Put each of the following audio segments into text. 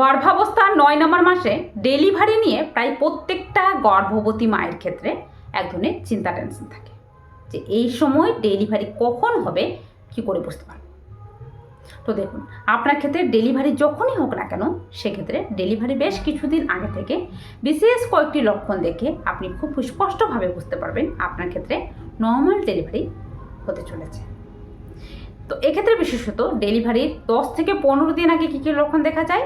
গর্ভাবস্থার নয় নম্বর মাসে ডেলিভারি নিয়ে প্রায় প্রত্যেকটা গর্ভবতী মায়ের ক্ষেত্রে এক ধরনের চিন্তা টেনশন থাকে। যে এই সময় ডেলিভারি কখন হবে, কি করে বুঝতে পারব? তো দেখুন, আপনার ক্ষেত্রে ডেলিভারি যখনই হোক না কেন, সেক্ষেত্রে ডেলিভারি বেশ কিছুদিন আগে থেকে বিশেষ কয়েকটি লক্ষণ দেখে আপনি খুব স্পষ্টভাবে বুঝতে পারবেন আপনার ক্ষেত্রে নর্মাল ডেলিভারি হতে চলেছে। তো এক্ষেত্রে বিশেষত ডেলিভারির দশ থেকে পনেরো দিন আগে কী কী লক্ষণ দেখা যায়?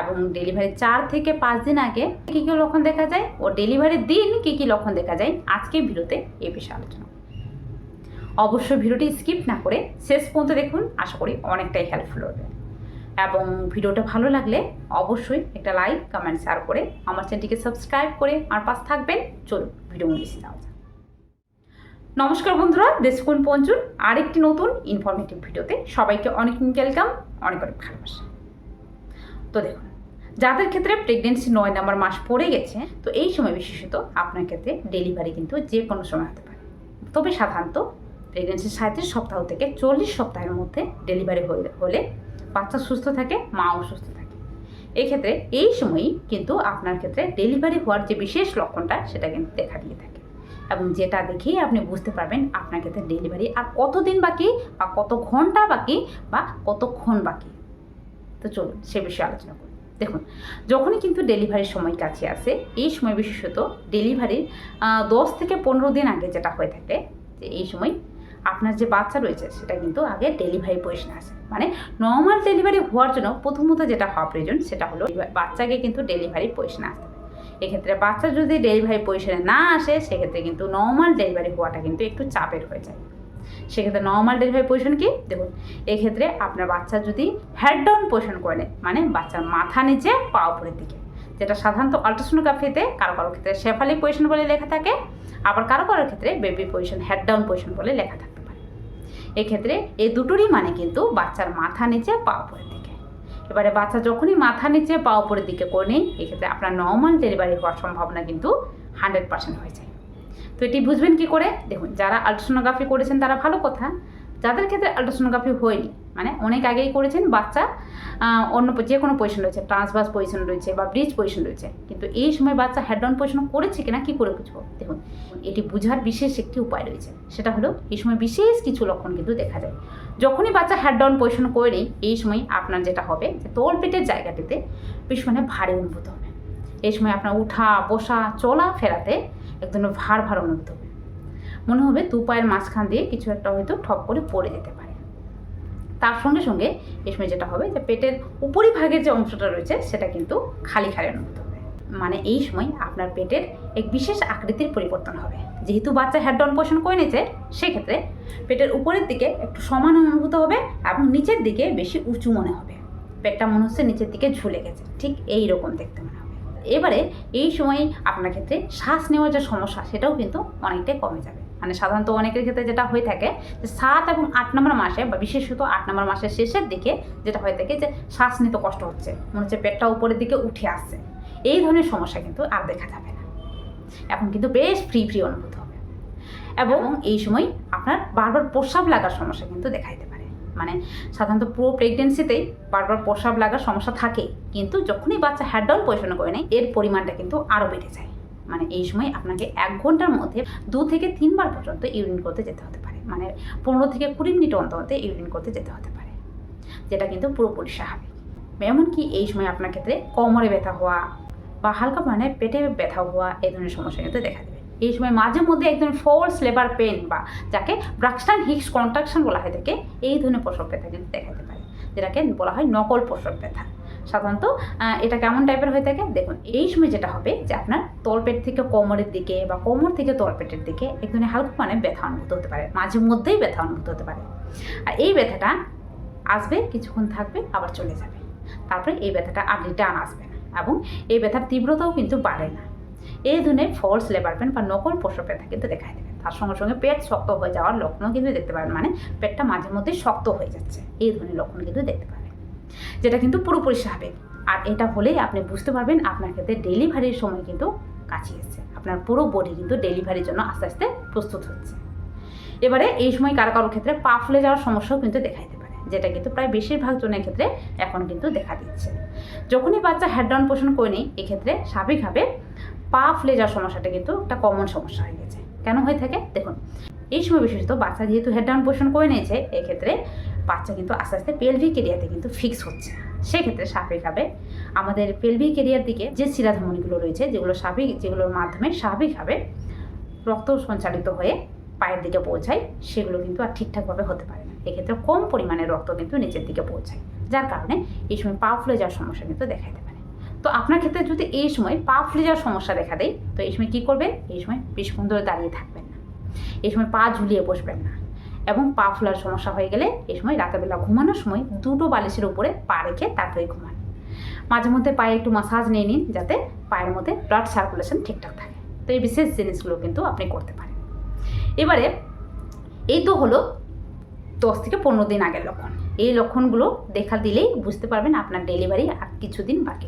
এবং ডেলিভারির চার থেকে পাঁচ দিন আগে কী কী লক্ষণ দেখা যায় ও ডেলিভারির দিন কী কী লক্ষণ দেখা যায় আজকে ভিডিওতে এই বিষয়ে আলোচনা করব। অবশ্যই ভিডিওটি স্কিপ না করে শেষ পর্যন্ত দেখুন, আশা করি অনেকটাই হেল্পফুল হবে এবং ভিডিওটা ভালো লাগলে অবশ্যই একটা লাইক কমেন্ট শেয়ার করে আমার চ্যানেলটিকে সাবস্ক্রাইব করে আমার পাশ থাকবেন চলুন ভিডিও বেশি যাওয়া যাক। নমস্কার বন্ধুরা দেশকুন পঞ্চুর আরেকটি নতুন ইনফরমেটিভ ভিডিওতে সবাইকে অনেক ওয়েলকাম অনেক অনেক ভালোবাসা তো দেখুন যাদের ক্ষেত্রে প্রেগনেন্সি নয় নাম্বার মাস পড়ে গেছে, তো এই সময় বিশেষত আপনার ক্ষেত্রে ডেলিভারি কিন্তু যে কোনো সময় হতে পারে। তবে সাধারণত প্রেগনেন্সির সাঁত্রিশ সপ্তাহ থেকে চল্লিশ সপ্তাহের মধ্যে ডেলিভারি হলে বাচ্চা সুস্থ থাকে, মাও সুস্থ থাকে। এক্ষেত্রে এই সময়ই কিন্তু আপনার ক্ষেত্রে ডেলিভারি হওয়ার যে বিশেষ লক্ষণটা, সেটা কিন্তু দেখা দিয়ে থাকে। এবং যেটা দেখেই আপনি বুঝতে পারবেন আপনার ক্ষেত্রে ডেলিভারি আর কতদিন বাকি বা কত ঘণ্টা বাকি বা কতক্ষণ বাকি। তো চলুন সে বিষয়ে আলোচনা করি। দেখুন, যখনই কিন্তু ডেলিভারির সময় কাছে আসে, এই সময় বিশেষত ডেলিভারির দশ থেকে পনেরো দিন আগে যেটা হয়ে থাকে, যে এই সময় আপনার যে বাচ্চা রয়েছে, সেটা কিন্তু আগে ডেলিভারি পজিশনে আসে। মানে নর্মাল ডেলিভারি হওয়ার জন্য প্রথমত যেটা হওয়া প্রয়োজন, সেটা হলো বাচ্চাকে কিন্তু ডেলিভারি পজিশনে আসতে এক্ষেত্রে বাচ্চা যদি ডেলিভারি পজিশনে না আসে, সেক্ষেত্রে কিন্তু নর্মাল ডেলিভারি হওয়াটা কিন্তু একটু চাপের হয়ে যায়। সেক্ষেত্রে নর্মাল ডেলিভারি পজিশন কি? দেখুন, এক্ষেত্রে আপনার বাচ্চা যদি হেড ডাউন পজিশন করে নেয় মানে বাচ্চার মাথা নিচে, পা উপরের দিকে, যেটা সাধারণত আল্ট্রাসোনোগ্রাফিতে কারও কারও ক্ষেত্রে শেফালি পজিশন বলে লেখা থাকে, আবার কারও কারোর ক্ষেত্রে baby position head down position বলে লেখা থাকতে পারে। এক্ষেত্রে এই দুটোরই মানে কিন্তু বাচ্চার মাথা নিচে, পা উপরের দিকে। এবারে বাচ্চা যখনই মাথা নিচে, পা উপরের দিকে করে নেই এক্ষেত্রে আপনার নর্মাল ডেলিভারি হওয়ার সম্ভাবনা কিন্তু হান্ড্রেড পার্সেন্ট হয়ে যায় তো এটি বুঝবেন কি করে? দেখুন, যারা আল্ট্রাসোনোগ্রাফি করেছেন তারা ভালো কথা, যাদের ক্ষেত্রে আল্ট্রাসোনোগ্রাফি হয়নি মানে অনেক আগেই করেছেন, বাচ্চা অন্য যে কোনো পজিশন রয়েছে ট্রান্সভার্স পজিশন রয়েছে বা ব্রিজ পজিশন রয়েছে, কিন্তু এই সময় বাচ্চা হেড ডাউন পজিশন করেছে কিনা কী করে বুঝব? দেখুন, এটি বোঝার বিশেষ একটি উপায় রয়েছে, সেটা হলো এই সময় বিশেষ কিছু লক্ষণ কিন্তু দেখা যায়। যখনই বাচ্চা হেড ডাউন পজিশন করে এই সময় আপনার যেটা হবে যে তোল পেটের জায়গাটিতে বেশ মানে ভারী অনুভূত হবে। এই সময় আপনার উঠা, বসা, চলা, ফেরাতে এক ধরনের ভার ভার অনুভূত হবে। মনে হবে দু পায়ের মাঝখান দিয়ে কিছু একটা হয়তো ঠপ করে পড়ে যেতে পারে। তার সঙ্গে সঙ্গে এই সময় যেটা হবে যে পেটের উপরিভাগের যে অংশটা রয়েছে, সেটা কিন্তু খালি খালি অনুভূত হবে। মানে এই সময় আপনার পেটের এক বিশেষ আকৃতির পরিবর্তন হবে। যেহেতু বাচ্চা ডাউন পোষণ করে নিয়েছে, সেক্ষেত্রে পেটের উপরের দিকে একটু সমান অনুভূত হবে এবং নিচের দিকে বেশি উঁচু মনে হবে। পেটটা মনে হচ্ছে নিচের দিকে ঝুলে গেছে। ঠিক এই রকম দেখতে মনে হবে। এবারে এই সময় আপনার ক্ষেত্রে শ্বাস নেওয়ার যে সমস্যা, সেটাও কিন্তু অনেকটাই কমে যাবে। মানে সাধারণত অনেকের ক্ষেত্রে যেটা হয়ে থাকে যে সাত এবং আট নম্বর মাসে বা বিশেষত আট নম্বর মাসের শেষের দিকে যেটা হয়ে থাকে যে শ্বাস নিতে কষ্ট হচ্ছে, মনে হচ্ছে পেটটা উপরের দিকে উঠে আসছে। এই ধরনের সমস্যা কিন্তু আর দেখা যাবে না। এখন কিন্তু বেশ ফ্রি ফ্রি অনুভূত হবে। এবং এই সময় আপনার বারবার প্রস্রাব লাগার সমস্যা কিন্তু দেখা দিতে পারে। মানে সাধারণত পুরো প্রেগনেন্সিতেই বারবার প্রসাব লাগার সমস্যা থাকে, কিন্তু যখনই বাচ্চা ডাউন পজিশন করে নেয়, এর পরিমাণটা কিন্তু আরও বেড়ে যায়। মানে এই সময় আপনাকে এক ঘণ্টার মধ্যে দু থেকে তিনবার পর্যন্ত ইউরিন করতে যেতে হতে পারে। মানে পনেরো থেকে কুড়ি মিনিট অন্তর অন্তর ইউরিন করতে যেতে হতে পারে, যেটা কিন্তু পুরোপুরি স্বাভাবিক। এমনকি এই সময় আপনার ক্ষেত্রে কোমরে ব্যথা হওয়া বা হালকা মানে পেটে ব্যথা হওয়া এই ধরনের সমস্যা কিন্তু দেখা দেবে এই সময় মাঝে মধ্যে একদম ফোর্স লেবার পেন বা যাকে ব্রাক্সটান হিক্স কন্ট্রাকশন বলা হয় থাকে এই ধরনের প্রসব ব্যথা কিন্তু দেখাতে পারে, যেটাকে বলা হয় নকল প্রসব ব্যথা। সাধারণত এটা কেমন টাইপের হয়ে থাকে? দেখুন, এই সময় যেটা হবে যে আপনার তলপেট থেকে কোমরের দিকে বা কোমর থেকে তলপেটের দিকে এক ধরনের হালকা মানে ব্যথা অনুভূত হতে পারে, মাঝে মধ্যেই ব্যথা অনুভূত হতে পারে। আর এই ব্যথাটা আসবে, কিছুক্ষণ থাকবে, আবার চলে যাবে। তারপরে এই ব্যথাটা আর রিটার্ন আসবে না এবং এই ব্যথার তীব্রতাও কিন্তু বাড়ে না। এই ধরনের ফলস লেবার পেন বা নকল প্রসব ব্যথা কিন্তু দেখা দেবে। তার সঙ্গে সঙ্গে পেট শক্ত হয়ে যাওয়ার লক্ষণও কিন্তু দেখতে পারেন মানে পেটটা মাঝে মধ্যে শক্ত হয়ে যাচ্ছে। এই ধরনের লক্ষণ কিন্তু দেখতে পারেন যেটা কিন্তু পুরোপুরি স্বাভাবিক। আর এটা হলেই আপনি বুঝতে পারবেন আপনার ক্ষেত্রে ডেলিভারির সময় কিন্তু কাছে এসছে। আপনার পুরো বডি কিন্তু ডেলিভারির জন্য আস্তে আস্তে প্রস্তুত হচ্ছে। এবারে এই সময় কারও কারোর ক্ষেত্রে পা ফুলে যাওয়ার সমস্যাও কিন্তু দেখা দিতে পারে, যেটা কিন্তু প্রায় বেশিরভাগ জনের ক্ষেত্রে এখন কিন্তু দেখা দিচ্ছে। যখনই বাচ্চা হেড ডাউন পোষণ করে নেই, এক্ষেত্রে স্বাভাবিকভাবে পা ফুলে যাওয়ার সমস্যাটা কিন্তু একটা কমন সমস্যা হয়ে গেছে। কেন হয়ে থাকে? দেখুন, এই সময় বিশেষত বাচ্চা যেহেতু হেড ডাউন পোষণ করে নিয়েছে, এক্ষেত্রে বাচ্চা কিন্তু আস্তে আস্তে পেলভিক এরিয়াতে কিন্তু ফিক্স হচ্ছে। সেক্ষেত্রে স্বাভাবিকভাবে আমাদের পেলভিক এরিয়ার দিকে যে শিরাধমনিগুলো রয়েছে, যেগুলো স্বাভাবিক, যেগুলোর মাধ্যমে স্বাভাবিকভাবে রক্ত সঞ্চালিত হয়ে পায়ের দিকে পৌঁছায়, সেগুলো কিন্তু আর ঠিকঠাকভাবে হতে পারে না। এক্ষেত্রে কম পরিমাণে রক্ত কিন্তু নিচের দিকে পৌঁছায়। যার কারণে এই সময় পা ফুলে যাওয়ার সমস্যা কিন্তু দেখা পারে তো আপনার ক্ষেত্রে যদি এই সময় পা ফুলে যাওয়ার সমস্যা দেখা দেয়, তো এই সময় কী করবেন? এই সময় বেশিক্ষণ ধরে দাঁড়িয়ে থাকবেন না। এই সময় পা ঝুলিয়ে বসবেন না এবং পা ফোলার সমস্যা হয়ে গেলে এই সময় রাতেরবেলা ঘুমানোর সময় দুটো বালিশের উপরে পা রেখে তারপরে ঘুমান। মাঝে মধ্যে পায়ে একটু মাসাজ নিয়ে নিন যাতে পায়ের মধ্যে ব্লাড সার্কুলেশন ঠিকঠাক থাকে। তো এই বিশেষ জিনিসগুলো কিন্তু আপনি করতে পারেন। এবারে এই তো হলো দশ থেকে পনেরো দিন আগের লক্ষণ। এই লক্ষণগুলো দেখা দিলেই বুঝতে পারবেন আপনার ডেলিভারি আর কিছুদিন বাকি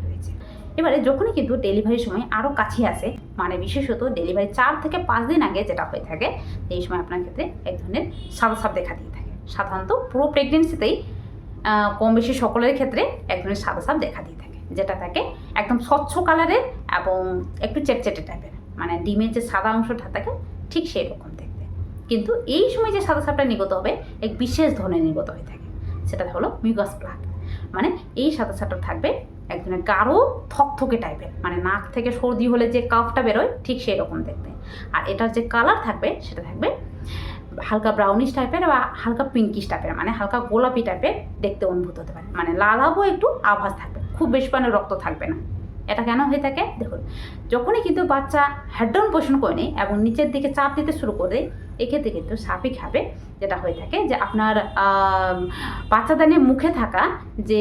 এবারে যখনই কিন্তু ডেলিভারির সময় আরও কাছে আসে মানে বিশেষত ডেলিভারি চার থেকে পাঁচ দিন আগে যেটা হয়ে থাকে এই সময় আপনার ক্ষেত্রে এক ধরনের সাদা সাপ দেখা দিয়ে থাকে। সাধারণত পুরো প্রেগনেন্সিতেই কম বেশি সকলের ক্ষেত্রে এক ধরনের সাদা সাপ দেখা দিয়ে থাকে, যেটা থাকে একদম স্বচ্ছ কালারের এবং একটু চেটচেটে টাইপের মানে ডিমের যে সাদা অংশটা থাকে ঠিক সেই রকম দেখতে। কিন্তু এই সময় যে সাদা সাপটা নিগত হবে, এক বিশেষ ধরনের নিগত হয়ে থাকে, সেটা হলো মিউকাস প্লাগ মানে এই সাদা সাপটা থাকবে এক ধরনের গাঢ় থকথকে টাইপের মানে নাক থেকে সর্দি হলে যে কাফটা বেরোয়, ঠিক সেই রকম আর এটার যে কালার থাকবে, সেটা থাকবে হালকা ব্রাউনিশ টাইপের বা হালকা পিঙ্কিশ টাইপের মানে হালকা গোলাপি টাইপের দেখতে অনুভূত হতে পারে। মানে লালাবও একটু আভাস থাকবে, খুব বেশি মানে রক্ত থাকবে না। এটা কেন হয়ে থাকে? দেখুন, যখনই কিন্তু বাচ্চা হেডডাউন পোষণ করে নেয় এবং নিচের দিকে চাপ দিতে শুরু করে এক্ষেত্রে কিন্তু স্বাভাবিকভাবে যেটা হয়ে থাকে যে আপনার বাচ্চাদানের মুখে থাকা যে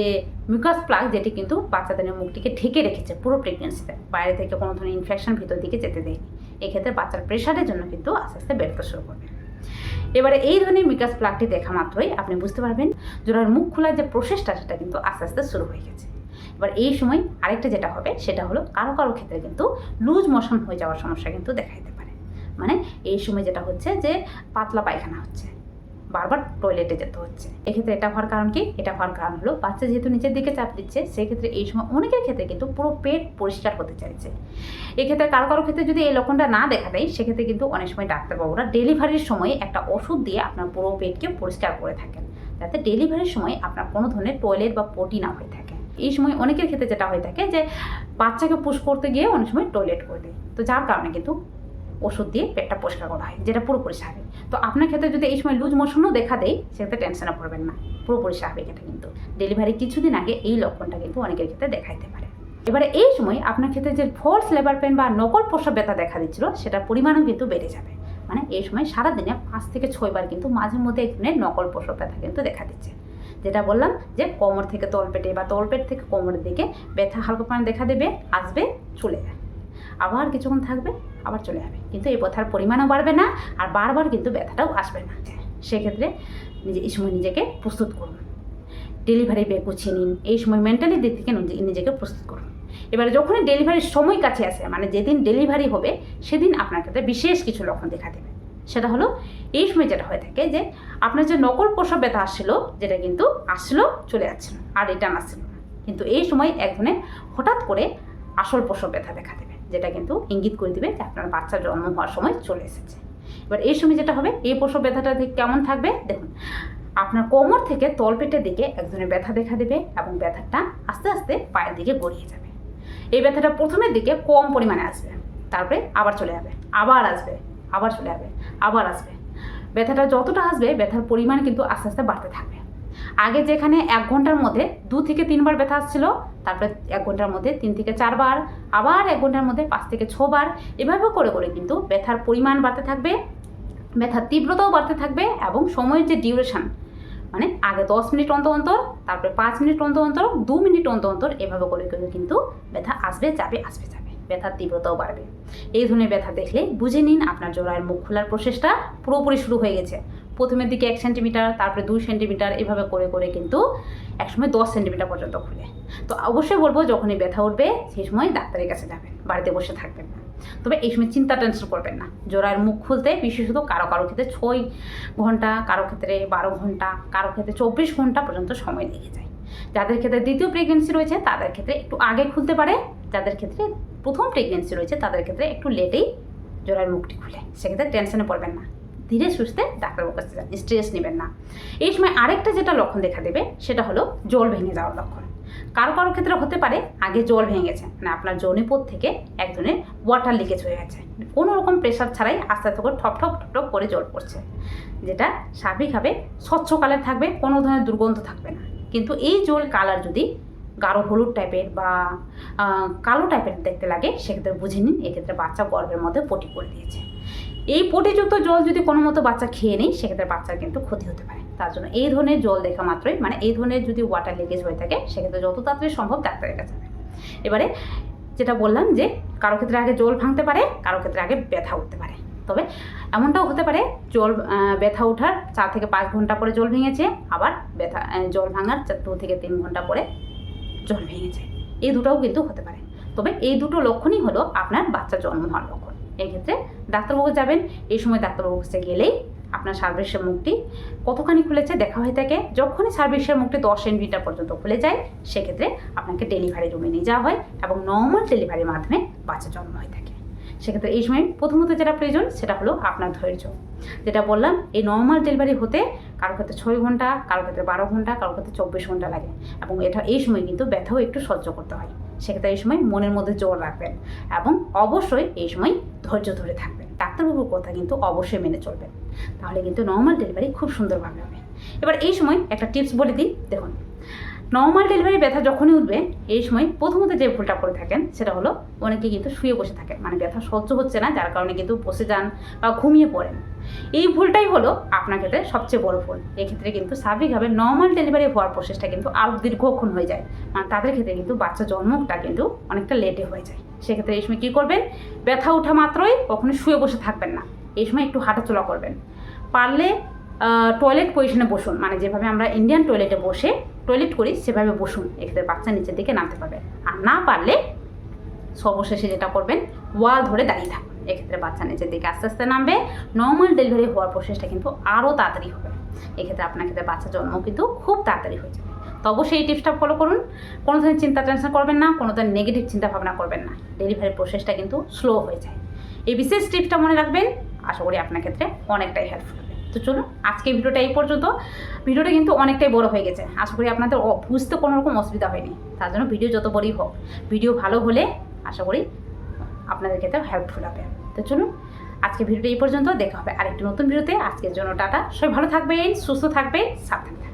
মিউকাস প্লাগ যেটি কিন্তু বাচ্চাদানের মুখটিকে ঢেকে রেখেছে পুরো প্রেগনেন্সিতে বাইরে থেকে কোনো ধরনের ইনফেকশন ভিতর দিকে যেতে দেয়নি। এক্ষেত্রে বাচ্চার প্রেশারের জন্য কিন্তু আস্তে আস্তে বেরোতে শুরু করবে। এবারে এই ধরনের মিকাস প্লাগটি দেখা মাত্রই আপনি বুঝতে পারবেন জোড়ার মুখ খোলার যে প্রসেসটা সেটা কিন্তু আস্তে আস্তে শুরু হয়ে গেছে। এবার এই সময় আরেকটা যেটা হবে, সেটা হলো কারও কারও ক্ষেত্রে কিন্তু লুজ মোশন হয়ে যাওয়ার সমস্যা কিন্তু দেখা পারে। মানে এই সময় যেটা হচ্ছে যে পাতলা পায়খানা হচ্ছে। বারবার টয়লেটে যেতে হচ্ছে। এক্ষেত্রে এটা হওয়ার কারণ কি? এটা হওয়ার কারণ হলো বাচ্চা যেহেতু নিচের দিকে চাপ দিচ্ছে, সেক্ষেত্রে এই সময় অনেকের ক্ষেত্রে কিন্তু পুরো পেট পরিষ্কার হতে চাইছে। এক্ষেত্রে কারও কারও ক্ষেত্রে যদি এই লক্ষণটা না দেখা দেয়, সেক্ষেত্রে কিন্তু অনেক সময় ডাক্তারবাবুরা ডেলিভারির সময় একটা ওষুধ দিয়ে আপনার পুরো পেটকে পরিষ্কার করে থাকেন। যাতে ডেলিভারির সময় আপনার কোনো ধরনের টয়লেট বা পটি না হয়ে থাকে। এই সময় অনেকের ক্ষেত্রে যেটা হয়ে থাকে যে বাচ্চাকে পুশ করতে গিয়ে অনেক সময় টয়লেট করে দেয়। তো যার কারণে কিন্তু ওষুধ দিয়ে পেটটা পরিষ্কার করা হয়, যেটা পুরোপুরি স্বাভাবিক। তো আপনার ক্ষেত্রে যদি এই সময় লুজ মোশনও দেখা দেয়, সেক্ষেত্রে টেনশনে পড়বেন না। পুরোপুরি স্বাভাবিক এটা কিন্তু। ডেলিভারি কিছুদিন আগে এই লক্ষণটা কিন্তু অনেকের ক্ষেত্রে দেখাইতে পারে। এবারে এই সময় আপনার ক্ষেত্রে যে ফোর্স লেবার পেন বা নকল প্রসব ব্যথা দেখা দিচ্ছিল, সেটার পরিমাণও কিন্তু বেড়ে যাবে। মানে এই সময় সারাদিনে পাঁচ থেকে ছয়বার কিন্তু মাঝে মধ্যে ধরনের নকল প্রসব ব্যথা কিন্তু দেখা দিচ্ছে। যেটা বললাম যে কোমর থেকে তলপেটে বা তলপেট থেকে কোমরের দিকে ব্যথা হালকা পানি দেখা দেবে, আসবে, চলে যাবে আবার কিছুক্ষণ থাকবে, আবার চলে যাবে। কিন্তু এই ব্যথার পরিমাণও বাড়বে না আর বারবার কিন্তু ব্যথাটাও আসবে না। সেক্ষেত্রে নিজে এই সময় নিজেকে প্রস্তুত করুন। ডেলিভারি ব্যাগ গুছিয়ে নিন। এই সময় মেন্টালি দিক থেকে নিজেকে প্রস্তুত করুন। এবারে যখনই ডেলিভারির সময় কাছে আসে মানে যেদিন ডেলিভারি হবে, সেদিন আপনার ক্ষেত্রে বিশেষ কিছু লক্ষণ দেখা দেবে। সেটা হলো, এই সময় যেটা হয়ে থাকে যে, আপনার যে নকল প্রসব ব্যথা আসছিল, যেটা কিন্তু আসলো চলে যাচ্ছিল আর রিটার্ন আসছিল না। কিন্তু এই সময় এক ধরনের হঠাৎ করে আসল প্রসব ব্যথা দেখা দেবে। যেটা কিন্তু ইঙ্গিত করে দিবে যে আপনার বাচ্চা জন্ম হওয়ার সময় চলে এসেছে। এবার এই সময় যেটা হবে, এই প্রসব ব্যথাটা কেমন থাকবে? দেখুন, আপনার কোমর থেকে তলপেটের দিকে এক ধরনের ব্যথা দেখা দেবে এবং ব্যথাটা আস্তে আস্তে পায়ের দিকে গড়িয়ে যাবে। এই ব্যথাটা প্রথমের দিকে কম পরিমাণে আসবে, তারপরে আবার চলে যাবে, আবার আসবে, আবার চলে যাবে, আবার আসবে। ব্যথাটা যতটা আসবে, ব্যথার পরিমাণ কিন্তু আস্তে আস্তে বাড়তে থাকবে। আগে যেখানে এক ঘণ্টার মধ্যে দু থেকে তিনবার ব্যথা আসছিল, তারপরে এক ঘণ্টার মধ্যে তিন থেকে চারবার, আবার এক ঘণ্টার মধ্যে পাঁচ থেকে ছবার, এভাবে করে করে কিন্তু ব্যথার পরিমাণ বাড়তে থাকবে, ব্যথার তীব্রতাও বাড়তে থাকবে এবং সময়ের যে ডিউরেশন মানে আগে দশ মিনিট অন্তর অন্তর, তারপরে পাঁচ মিনিট অন্তর অন্তর, দু মিনিট অন্তর অন্তর, এভাবে করে করে কিন্তু ব্যথা আসবে, যাবে আসবে, যাবে, ব্যথার তীব্রতাও বাড়বে। এই ধরনের ব্যথা দেখলে বুঝে নিন আপনার জোড়ার মুখ খোলার প্রসেসটা পুরোপুরি শুরু হয়ে গেছে। প্রথমের দিকে এক সেন্টিমিটার তারপরে দুই সেন্টিমিটার এভাবে করে করে কিন্তু একসময় দশ সেন্টিমিটার পর্যন্ত খুলে। তো অবশ্যই বলব, যখনই ব্যথা উঠবে, সেই সময় ডাক্তারের কাছে যাবেন, বাড়িতে বসে থাকবেন না। তবে এই সময় চিন্তা টেনশন করবেন না। জোড়ার মুখ খুলতে, বিশেষত কারও কারও ক্ষেত্রে ছয় ঘণ্টা, কারও ক্ষেত্রে বারো ঘণ্টা, কারও ক্ষেত্রে চব্বিশ ঘণ্টা পর্যন্ত সময় লেগে যায়। যাদের ক্ষেত্রে দ্বিতীয় প্রেগনেন্সি রয়েছে, তাদের ক্ষেত্রে একটু আগে খুলতে পারে। যাদের ক্ষেত্রে প্রথম প্রেগনেন্সি রয়েছে, তাদের ক্ষেত্রে একটু লেটেই জোড়ার মুখটি খুলে। সেক্ষেত্রে টেনশনে পড়বেন না। ধীরে সুস্থে ডাক্তারবাবুর কাছে যান। স্ট্রেস নেবেন না। এই সময় আরেকটা যেটা লক্ষণ দেখা দেবে, সেটা হলো জল ভেঙে যাওয়ার লক্ষণ। কারও কারও ক্ষেত্রে হতে পারে, আগে জল ভেঙে গেছে মানে আপনার যৌনিপথ থেকে এক ধরনের ওয়াটার লিকেজ হয়ে গেছে। কোনো রকম প্রেশার ছাড়াই আস্তে আস্তে করে ঠপ ঠপ ঠপ করে জল পড়ছে। যেটা স্বাভাবিকভাবে স্বচ্ছ কালার থাকবে, কোনো ধরনের দুর্গন্ধ থাকবে না। কিন্তু এই জল কালার যদি গাঢ় হলুদ টাইপের বা কালো টাইপের দেখতে লাগে, সেক্ষেত্রে বুঝে নিন, এক্ষেত্রে বাচ্চা গর্ভের মধ্যে পটি করে দিয়েছে। এই পটিযুক্ত জল যদি কোনো মতো বাচ্চা খেয়ে নেই সেক্ষেত্রে বাচ্চার কিন্তু ক্ষতি হতে পারে। তার জন্য এই ধরনের জল দেখা মাত্রই মানে এই ধরনের যদি ওয়াটার লিকেজ হয়ে থাকে, সেক্ষেত্রে যত তাড়াতাড়ি সম্ভব ডাক্তারের কাছে এবারে যেটা বললাম যে, কারও ক্ষেত্রে আগে জল ভাঙতে পারে, কারও ক্ষেত্রে আগে ব্যথা উঠতে পারে। তবে এমনটাও হতে পারে, জল ব্যথা ওঠার চার থেকে পাঁচ ঘণ্টা পরে জল ভেঙেছে, আবার ব্যথা জল ভাঙার দু থেকে তিন ঘণ্টা পরে জল ভেঙেছে। এই দুটোও কিন্তু হতে পারে। তবে এই দুটো লক্ষণই হলো আপনার বাচ্চা জন্ম হওয়ার লক্ষণ। এক্ষেত্রে ডাক্তারবাবু যাবেন, এই সময় ডাক্তারবাবুর কাছে গেলেই আপনার সার্ভিসের মুখটি কতখানি খুলেছে, দেখা হয়ে থাকে। যখনই সার্ভিসের মুখটি দশ এনভিটা পর্যন্ত খুলে যায়, সেক্ষেত্রে আপনাকে ডেলিভারি রুমে নিয়ে যাওয়া হয় এবং নর্মাল ডেলিভারির মাধ্যমে বাচ্চা জন্ম হয়ে থাকে। সেক্ষেত্রে এই সময় প্রথমত যেটা প্রয়োজন, সেটা হলো আপনার ধৈর্য। যেটা বললাম, এই নর্মাল ডেলিভারি হতে কারও ক্ষেত্রে ছয় ঘণ্টা, কারও ক্ষেত্রে বারো ঘণ্টা, কারও ক্ষেত্রে চব্বিশ ঘণ্টা লাগে এবং এটা এই সময় কিন্তু ব্যথাও একটু সহ্য করতে হয়। সেক্ষেত্রে এই সময় মনের মধ্যে জোর রাখবেন এবং অবশ্যই এই সময় ধৈর্য ধরে থাকবেন। ডাক্তারবাবুর কথা কিন্তু অবশ্যই মেনে চলবেন তাহলে কিন্তু নর্মাল ডেলিভারি খুব সুন্দরভাবে হবে। এবার এই সময় একটা টিপস বলে দিই, দেখুন। নর্মাল ডেলিভারি ব্যথা যখনই উঠবে, এই সময় প্রথমত যে ভুলটা করে থাকেন, সেটা হলো অনেকে কিন্তু শুয়ে বসে থাকেন। মানে ব্যথা সহ্য হচ্ছে না, যার কারণে কিন্তু বসে যান বা ঘুমিয়ে পড়েন। এই ভুলটাই হলো আপনার ক্ষেত্রে সবচেয়ে বড় ভুল। এক্ষেত্রে কিন্তু স্বাভাবিকভাবে নর্মাল ডেলিভারি হওয়ার প্রসেসটা কিন্তু আরও দীর্ঘক্ষণ হয়ে যায়। মানে তাদের ক্ষেত্রে কিন্তু বাচ্চা জন্মটা কিন্তু অনেকটা লেটে হয়ে যায়। সেক্ষেত্রে এই সময় কী করবেন? ব্যথা ওঠা মাত্রই কখনো শুয়ে বসে থাকবেন না। এই সময় একটু হাঁটাচলা করবেন। পারলে টয়লেট পজিশনে বসুন। মানে যেভাবে আমরা ইন্ডিয়ান টয়লেটে বসে টয়লেট করি, সেভাবে বসুন। এক্ষেত্রে বাচ্চা নিচের দিকে নামতে পারবে। আর না পারলে সর্বশেষে যেটা করবেন ওয়াল ধরে দাঁড়িয়ে থাকুন। এক্ষেত্রে বাচ্চা নিচের দিকে আস্তে আস্তে নামবে। নর্মাল ডেলিভারি হওয়ার প্রসেসটা কিন্তু আরও তাড়াতাড়ি হবে। এক্ষেত্রে আপনার ক্ষেত্রে বাচ্চা জন্ম কিন্তু খুব তাড়াতাড়ি হয়ে যাবে। তো অবশ্যই এই টিপসটা ফলো করুন। কোনো ধরনের চিন্তা টেনশন করবেন না, কোনো ধরনের নেগেটিভ চিন্তা ভাবনা করবেন না। ডেলিভারি প্রসেসটা কিন্তু স্লো হয়ে যায়। এই বিশেষ টিপসটা মনে রাখবেন। আশা করি আপনার ক্ষেত্রে অনেকটাই হেল্পফুল হবে। তো চলুন, আজকে ভিডিওটা এই পর্যন্ত। ভিডিওটা কিন্তু অনেকটাই বড় হয়ে গেছে। আশা করি আপনাদের বুঝতে কোনো রকম অসুবিধা হয়নি। তার জন্য ভিডিও যত বড়ই হোক, ভিডিও ভালো হলে আশা করি আপনাদের ক্ষেত্রে হেল্পফুল হবে। তো চলুন আজকে ভিডিওটা এই পর্যন্ত। দেখা হবে আরেকটি নতুন ভিডিওতে। আজকের জন্য টাটা। সবাই ভালো থাকবেন, সুস্থ থাকবেন, সাবধানে